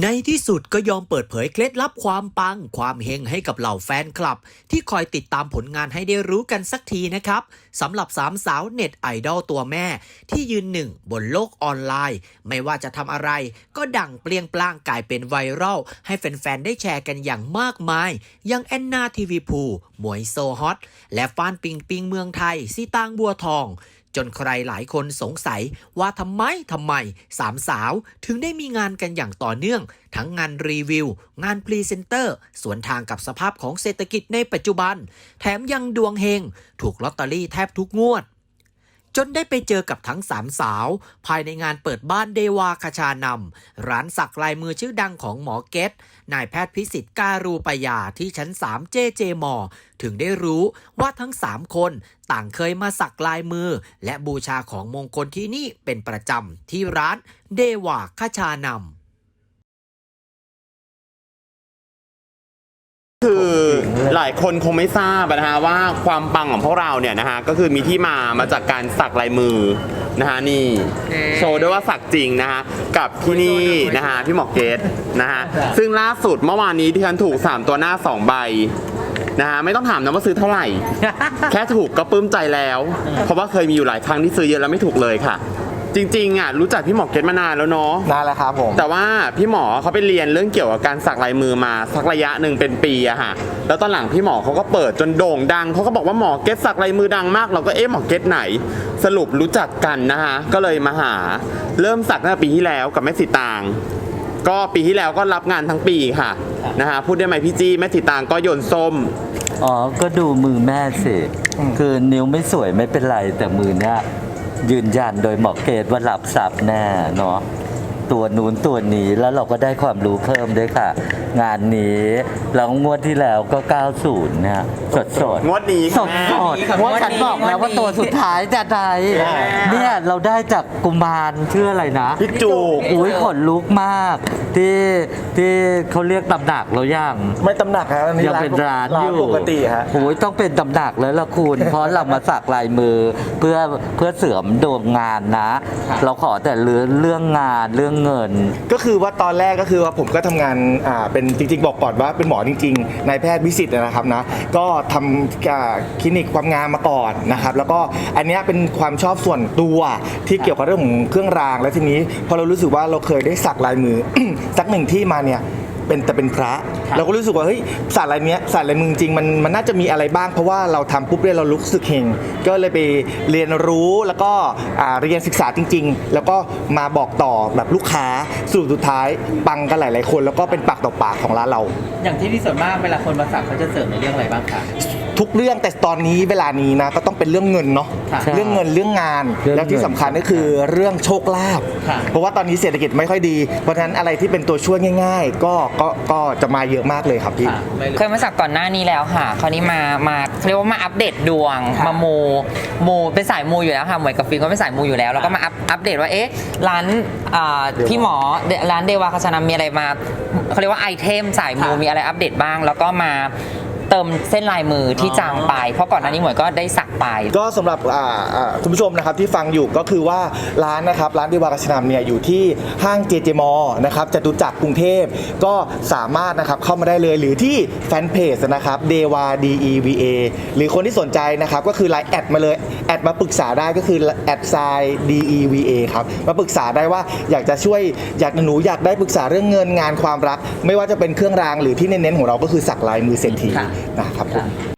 ในที่สุดก็ยอมเปิดเผยเคล็ดลับความปัง ความเฮงให้กับเหล่าแฟนคลับ ที่คอยติดตามผลงานให้ได้รู้กันสักทีนะครับสำหรับสามสาวเน็ตไอดอลตัวแม่ ที่ยืนหนึ่งบนโลกออนไลน์ ไม่ว่าจะทำอะไร ก็ดังเปลี่ยงปล้างกลายเป็นไวรัล ให้แฟนๆ ได้แชร์กันอย่างมากมาย ยังแอนนาทีวีพูหมวยโซฮอต และฟานปิงปิงเมืองไทยซีตางบัวทอง จนใครหลายคนสงสัยว่าทำไมทำไมสามสาวถึงได้มีงานกันอย่างต่อเนื่อง ทั้งงานรีวิว งานพรีเซนเตอร์ สวนทางกับสภาพของเศรษฐกิจในปัจจุบัน แถมยังดวงเฮง ถูกลอตเตอรี่แทบทุกงวด จนได้ไปเจอกับทั้งสามสาว ภายในงานเปิดบ้านเดวาคชานำร้านสักลายมือชื่อดังของหมอเกตนายแพทย์พิสิทธิ์การูปยาที่ชั้น 3 เจเจมอ ถึงได้รู้ว่าทั้ง 3 คนต่างเคยมาสักลายมือ และบูชาของมงคลที่นี่เป็นประจำที่ร้านเดวาคชานำ คือหลายคนคงไม่ทราบนะฮะว่าความปังของพวกเราเนี่ยนะฮะก็คือมีที่มามาจากการสักลายมือนะฮะนี่โชว์ด้วยว่าสักจริงนะฮะกับที่นี่นะฮะพี่หมอเกตนะฮะซึ่งล่าสุดเมื่อวานนี้ที่ฉันถูก 3 ตัวหน้า 2 ใบนะฮะไม่ต้องถามนะว่าซื้อเท่าไหร่ แค่ถูกก็ปลื้มใจแล้ว เพราะว่าเคยมีอยู่หลายครั้งที่ซื้อเยอะแล้วไม่ถูกเลยค่ะ จริงๆอะรู้จักพี่หมอเกตมานานแล้วเนาะนานแล้วครับผม แต่ว่าพี่หมอเขาไปเรียนเรื่องเกี่ยวกับการสักลายมือมาสักระยะหนึ่งเป็นปีอะฮะ แล้วตอนหลังพี่หมอเขาก็เปิดจนโด่งดังเขาก็บอกว่าหมอเก็ตสักลายมือดังมาก เราก็เอ๊ะหมอเก็ตไหน สรุปรู้จักกันนะฮะก็เลยมาหา เริ่มสักตั้งแต่ปีที่แล้วกับแม่สีตาง ก็ปีที่แล้วก็รับงานทั้งปีค่ะนะฮะพูดได้ไหมพี่จี้แม่สีตางก็โยนส้ม อ๋อ ก็ดูมือแม่สิ คือนิ้วไม่สวยไม่เป็นไรแต่มือเนี่ย ยืนยันโดยหมอเกตว่าหลับสับแน่เนาะ ตัวนู้นตัวนี้แล้วเราก็ได้ความรู้เพิ่มด้วยค่ะ งานนี้แล้วงวดที่แล้วก็ 90เนี่ยสดสดๆงวดนี้สค่ะดสดงวดฉันบอกแล้วว่าตัวสุดท้ายจะใดเนี่ยเราได้จากกุมารชื่ออะไรนะ พี่จูกอุ้ยขนลุกมาก ที่ที่เขาเรียกตำหนักเราย่าง ไม่ตำหนักครับอันนี้ยังเป็นร้านอยู่ปกติฮะ โอ้ยต้องเป็นตำหนักแล้วล่ะคุณ เพราะเรามาสักลายมือเพื่อเพื่อเสริมดวงงานนะ เราขอแต่เรื่องเรื่องงานเรื่องเงิน ก็คือว่าตอนแรกก็คือว่าผมก็ทำงานอ่าเป็นจริงๆ บอกก่อนว่าเป็นหมอจริงๆนายแพทย์วิสิตนะครับนะก็ทำอ่าคลินิกความงามมาก่อนนะครับแล้วก็อันเนี้ยเป็นความชอบส่วนตัวที่เกี่ยวกับเรื่องของเครื่องราง และทีนี้พอเรารู้สึกว่าเราเคยได้สักลายมือ สักหนึ่งที่มาเนี่ย เป็นแต่เป็นพระ เราก็รู้สึกว่าเฮ้ยศาสตร์อะไรเนี้ยศาสตร์อะไรมือจริงๆมันมันน่าจะมีอะไรบ้างเพราะว่าเราทำปุ๊บเนี่ยเรารู้สึกเฮงก็เลยไปเรียนรู้แล้วก็อ่าเรียนศึกษาจริง ๆ แล้วก็มาบอกต่อแบบลูกค้าสรุปสุดท้ายปังกันหลาย ๆ คน แล้วก็เป็นปากต่อปากของร้านเรา อย่างที่นี่ส่วนมากเวลาคนมาสักเขาจะเสริมในเรื่องอะไรบ้างคะทุกเรื่องแต่ตอนนี้เวลานี้นะก็ต้องเป็นเรื่องเงินเนาะค่ะเรื่องเงินเรื่องงาน เรื่องเงินแล้วที่สำคัญก็คือเรื่องโชคลาภค่ะเพราะว่าตอนนี้เศรษฐกิจไม่ค่อยดี เพราะฉะนั้นอะไรที่เป็นตัวช่วยง่าย ๆ ก็ก็ก็จะมาเยอะมากเลยครับพี่ ค่ะไม่เคยมาสักก่อนหน้านี้แล้วค่ะ คราวนี้มา มาเขาเรียกว่ามาอัปเดตดวง ค่ะมามูมูเป็นสายมูอยู่แล้วค่ะ หมวยกับฟิล์มก็เป็นสายมูอยู่แล้ว แล้วก็มาอัปอัปเดตว่า เอ๊ะ ร้านอ่าพี่หมอเดร้านเดวาคาชนามีอะไรมาเขาเรียกว่าไอเทมสายมูมีอะไรอัปเดตบ้าง แล้วก็มา เติมเส้นลายมือที่จางไป เพราะก่อนหน้านี้หมวยก็ได้สักไป ก็สำหรับอ่าอ่าคุณผู้ชมนะครับที่ฟังอยู่ก็คือว่าร้านนะครับร้านเดวากาชนามเนี่ยอยู่ที่ห้างเจเจมอนะครับจตุจักรกรุงเทพก็สามารถนะครับเข้ามาได้เลยหรือที่แฟนเพจนะครับเดวา D E V A หรือคนที่สนใจนะครับก็คือไลน์แอดมาเลยแอดมาปรึกษาได้ก็คือแอดไซ D E V A ครับมาปรึกษาได้ว่าอยากจะช่วยอยากหนูอยากได้ปรึกษาเรื่องเงินงานความรัก ไม่ว่าจะเป็นเครื่องรางหรือที่เน้นๆของเราก็คือสักลายมือเศรษฐี ค่ะนะครับผมค่ะ